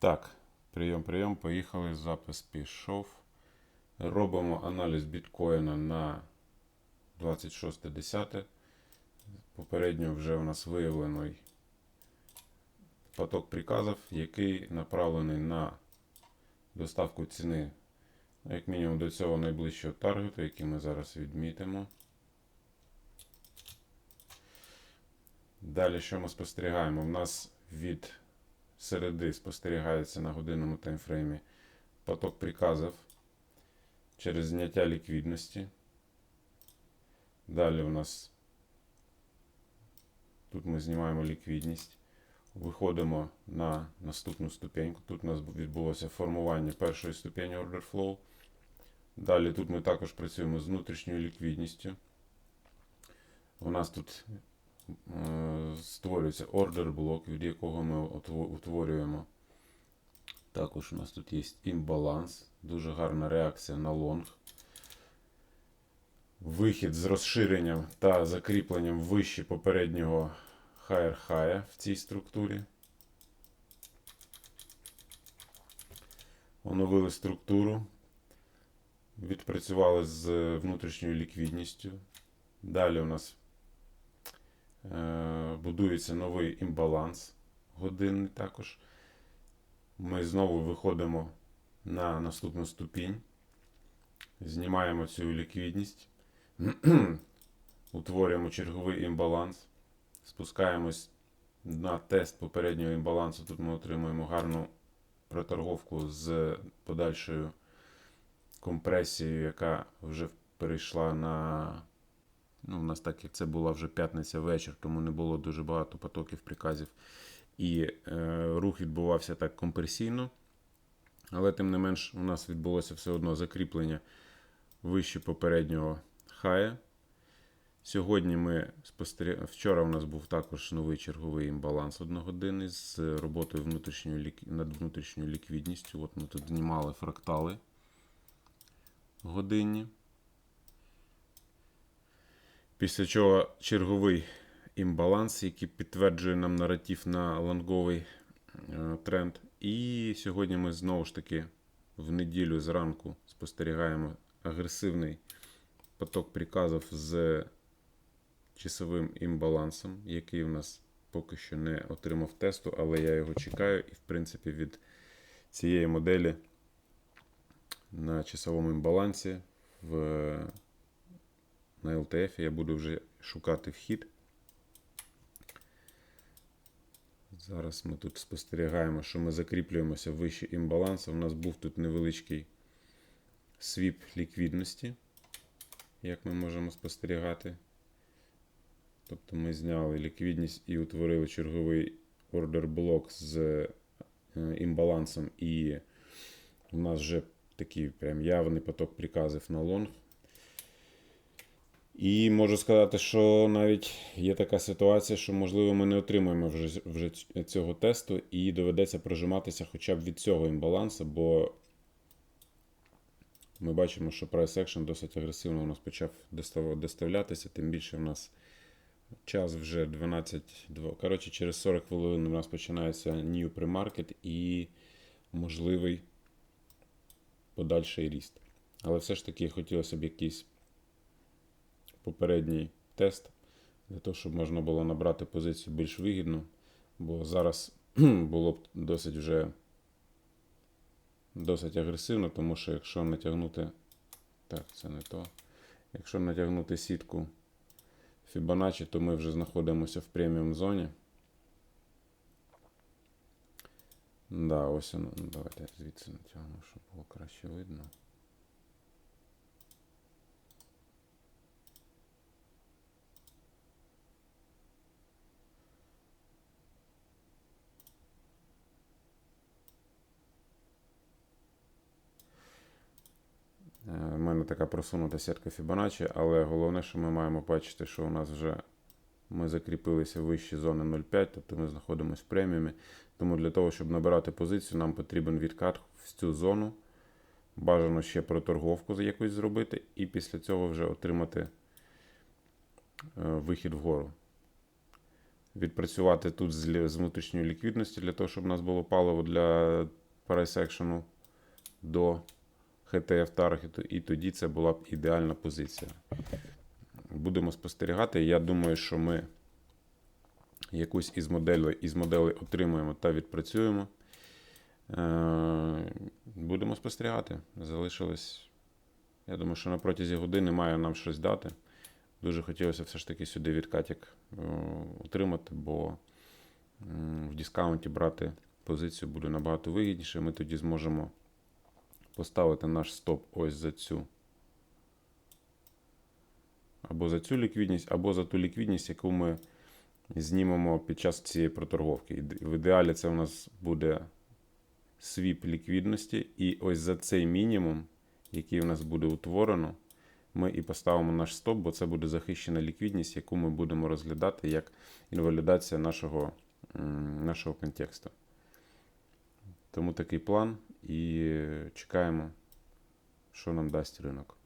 Так, прийом, прийом, поїхали, запис пішов. Робимо аналіз біткоїна на 26.10. Попередньо вже у нас виявлений поток приказів, який направлений на доставку ціни, як мінімум, до цього найближчого таргету, який ми зараз відмітимо. Далі, що ми спостерігаємо? У нас від середи спостерігається на годинному таймфреймі поток приказів через зняття ліквідності. Далі у нас тут ми знімаємо ліквідність. Виходимо на наступну ступеньку. Тут у нас відбулося формування першої ступені Order Flow. Далі тут ми також працюємо з внутрішньою ліквідністю. У нас тут створюється ордер блок, від якого ми утворюємо. Також у нас тут є імбаланс, дуже гарна реакція на лонг. Вихід з розширенням та закріпленням вище попереднього higher high в цій структурі. Оновили структуру. Відпрацювали з внутрішньою ліквідністю. Далі у нас е, будується новий імбаланс годинний також. Ми знову виходимо на наступну ступінь. Знімаємо цю ліквідність. Утворюємо черговий імбаланс. Спускаємось на тест попереднього імбалансу. Тут ми отримуємо гарну проторговку з подальшою компресією, яка вже перейшла на. Ну, у нас так як це була вже п'ятниця вечір, тому не було дуже багато потоків приказів. І е, рух відбувався так компресійно. Але тим не менш, у нас відбулося все одно закріплення вище попереднього хая. Сьогодні ми спостерігаємо. Вчора у нас був також новий черговий імбаланс одногодинний з роботою внутрішньої лік... над внутрішньою ліквідністю. От ми тут знімали фрактали годинні. Після чого черговий імбаланс, який підтверджує нам наратив на лонговий е, тренд. І сьогодні ми знову ж таки в неділю зранку спостерігаємо агресивний поток приказів з часовим імбалансом, який в нас поки що не отримав тесту, але я його чекаю. І, в принципі, від цієї моделі на часовому імбалансі в, на LTF я буду вже шукати вхід. Зараз ми тут спостерігаємо, що ми закріплюємося вище імбалансу. У нас був тут невеличкий свіп ліквідності, як ми можемо спостерігати. Тобто ми зняли ліквідність і утворили черговий ордер блок з е, імбалансом, і у нас вже такий прям явний поток приказів на лонг. І можу сказати, що навіть є така ситуація, що, можливо, ми не отримаємо вже, вже цього тесту і доведеться прожиматися хоча б від цього імбалансу, бо ми бачимо, що price action досить агресивно у нас почав доставлятися, тим більше в нас час вже 12.2. Коротше, через 40 хвилин у нас починається new pre-market і можливий подальший ріст. Але все ж таки хотілося б якийсь попередній тест для того, щоб можна було набрати позицію більш вигідно. Бо зараз було б досить вже досить агресивно, тому що якщо натягнути. Так, це не то. Якщо натягнути сітку Fibonacci, то ми вже знаходимося в преміум зоні. Да, ось воно. Ну, давайте звідси натягну, щоб було краще видно. Е, У мене така просунута сітка Fibonacci, але головне, що ми маємо бачити, що у нас вже ми закріпилися вище зони 0,5, тобто ми знаходимося в преміумі. Тому для того, щоб набирати позицію, нам потрібен відкат в цю зону. Бажано ще проторговку якусь зробити, і після цього вже отримати е, вихід вгору. відпрацювати тут з внутрішньої ліквідності для того, щоб у нас було паливо для прайс-екшену до HTF таргету, і тоді це була б ідеальна позиція. Будемо спостерігати. Я думаю, що ми якусь із моделей, із моделей отримуємо та відпрацюємо. Е, Будемо спостерігати. Залишилось. Я думаю, що на протязі години має нам щось дати. Дуже хотілося все ж таки сюди відкатик е, отримати, бо в дискаунті брати позицію буде набагато вигідніше. Ми тоді зможемо поставити наш стоп ось за цю. Або за цю ліквідність, або за ту ліквідність, яку ми знімемо під час цієї проторговки. В ідеалі це у нас буде свіп ліквідності. І ось за цей мінімум, який у нас буде утворено, ми і поставимо наш стоп, бо це буде захищена ліквідність, яку ми будемо розглядати як інвалідація нашого, нашого контексту. Тому такий план і чекаємо, що нам дасть ринок.